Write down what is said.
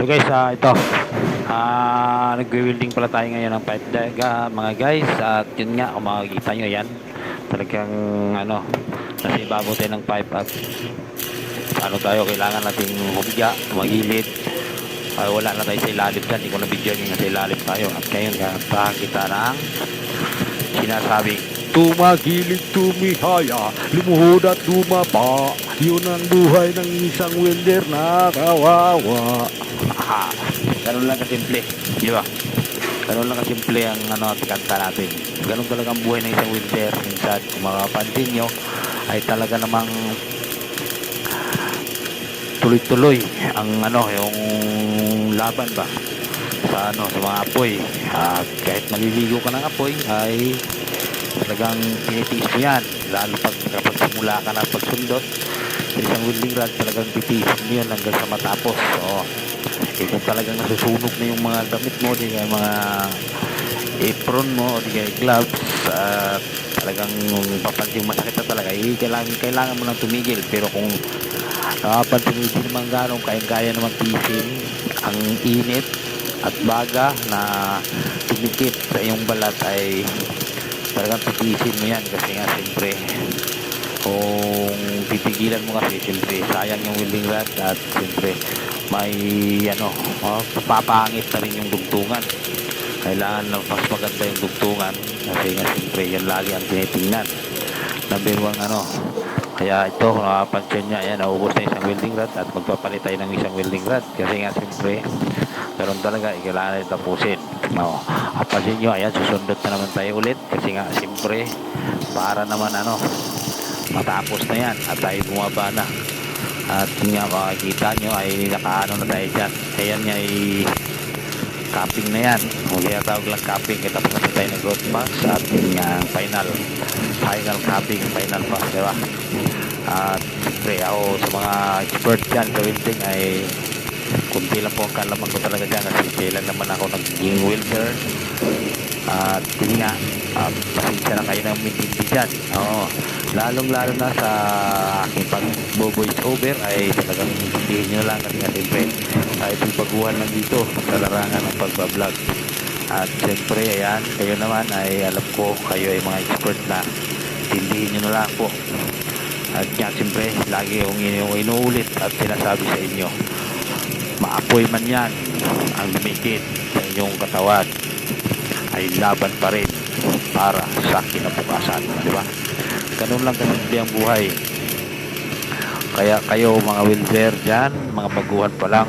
So guys, ah, ito. Ah, nagwe-welding pala tayo ngayon ng pipe daga, mga guys. At yun nga, kung makikita nyo yan. Talagang ano, nasa ibabaw tayo ng pipe at ano tayo, kailangan nating humiga, magilid. Ay, wala na tayo sa ilalim dyan. Hindi ko na video yung nasa ilalim tayo. At ngayon, gantahan kita ng sinasabing Tumagilid, tumihaya, lumuhod at dumapa. Yun ang buhay ng isang welder na kawawa. Ganun lang kasimple. Di ba? Ganun lang kasimple ang ano, kanta natin. Ganun talaga ang buhay ng isang welder. Minsan, kung makapansin nyo, ay talaga namang tuloy-tuloy ang ano, yung laban ba sa ano, sa mga apoy. At kahit maliligo ka ng apoy, ay talagang tinitiis mo yan. Lalo pag kapag simula ka na pagsundot, sa isang welding rod, talagang titiisin mo yun hanggang sa matapos. So, eh, kung talagang nasusunog na yung mga damit mo, di kaya mga apron mo, di kaya gloves, at talagang papansin masakit na talaga, eh, kailangan, kailangan mo lang tumigil. Pero kung nakapansin mo, hindi naman ganong kaya-kaya naman tiisin ang init at baga na tumikip sa iyong balat ay talagang titiisin mo yan kasi nga siyempre kung titigilan mo kasi siyempre sayang yung welding rod at siyempre may ano oh, papangit na rin yung dugtungan. Kailangan na mas maganda yung dugtungan kasi nga siyempre yan lagi ang tinitingnan. Number one ano kaya ito kung nakapansin niya ayan naubos na isang welding rod at magpapalit tayo ng isang welding rod. Kasi nga siyempre ganun talaga kailangan natin tapusin. No, kapansin nyo ayan susundot na naman tayo ulit. Kasi nga siyempre para naman ano matapos na yan. At tayo bumaba na. At yun nga makikita nyo ay nakaano na tayo dyan. Kaya nga ay capping na yan. Kaya tawag lang capping. Kaya tapos na tayo ng growth box at yun nga ang final. Final capping final pa di ba? At siyempre ako sa mga expert dyan sa welding ay kunti lang po ang kalaman ko talaga dyan. Kasi kailan naman ako naging welder at yun nga uh, pasensya na kayo ng mitindi dyan. Oo. Lalong lalo na sa aking pag voice over ay talagang intindihin nyo lang. Kasi nga siyempre tayo pagbaguhan lang dito sa larangan ng pagbablog. At siyempre ayan kayo naman ay alam ko kayo ay mga expert na intindihin nyo na lang po. At nga siyempre lagi yung inu- inuulit at sinasabi sa inyo maapoy man yan ang dumikit sa inyong katawan ay laban pa rin para sa kinabukasan di ba? Ganun lang kasimple ang buhay. Kaya kayo mga welder dyan mga baguhan pa lang